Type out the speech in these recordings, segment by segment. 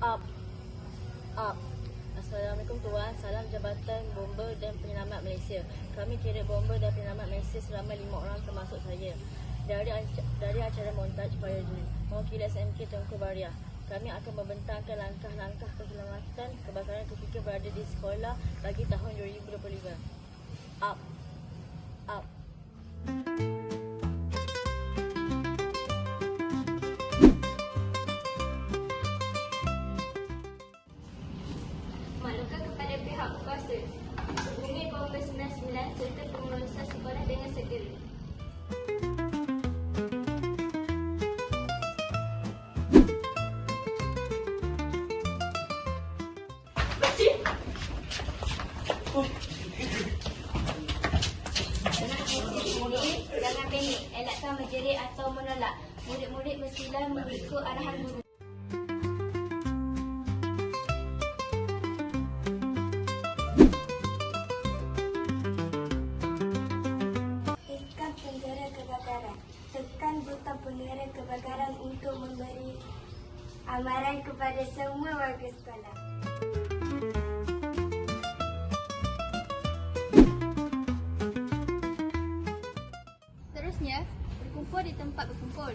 up up Assalamualaikum tuan, salam Jabatan Bomber dan Penyelamat Malaysia. Kami kira bomber dan penyelamat Malaysia selama lima orang termasuk saya. Dari dari acara montaj pada Juli, mewakili SMK Tengku Bariah, kami akan membentangkan langkah-langkah keselamatan kebakaran ketika berada di sekolah bagi tahun 2025. Up! Kuasa hubungi bomba 99 serta pengurusan sekolah dengan segera. Jangan panik, elakkan menjerit atau menolak. Murid-murid mestilah mengikut arahan guru. Amaran kepada semua warga sekolah. Seterusnya, berkumpul di tempat berkumpul.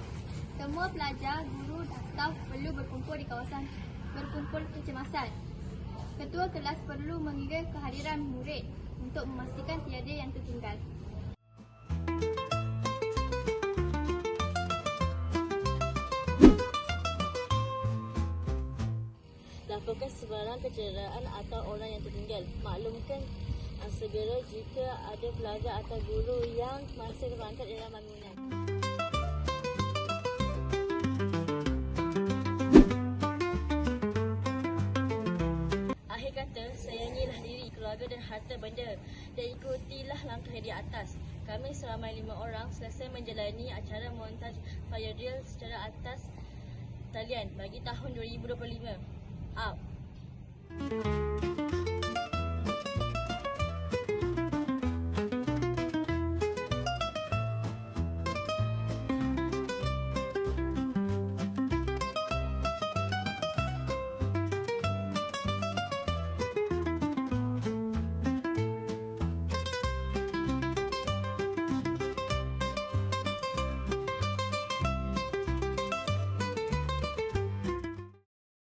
Semua pelajar, guru dan staf perlu berkumpul di kawasan berkumpul kecemasan. Ketua kelas perlu mengira kehadiran murid untuk memastikan tiada yang tertinggal. Laporkan sebarang kecederaan atau orang yang tertinggal. Maklumkan uh, segera jika ada pelajar atau guru yang masih terperangkap dalam bangunan. Akhir kata, sayangilah diri, keluarga dan harta benda dan ikutilah langkah di atas. Kami seramai lima orang selesai menjalani acara montaj fire drill secara atas talian bagi tahun 2025. up.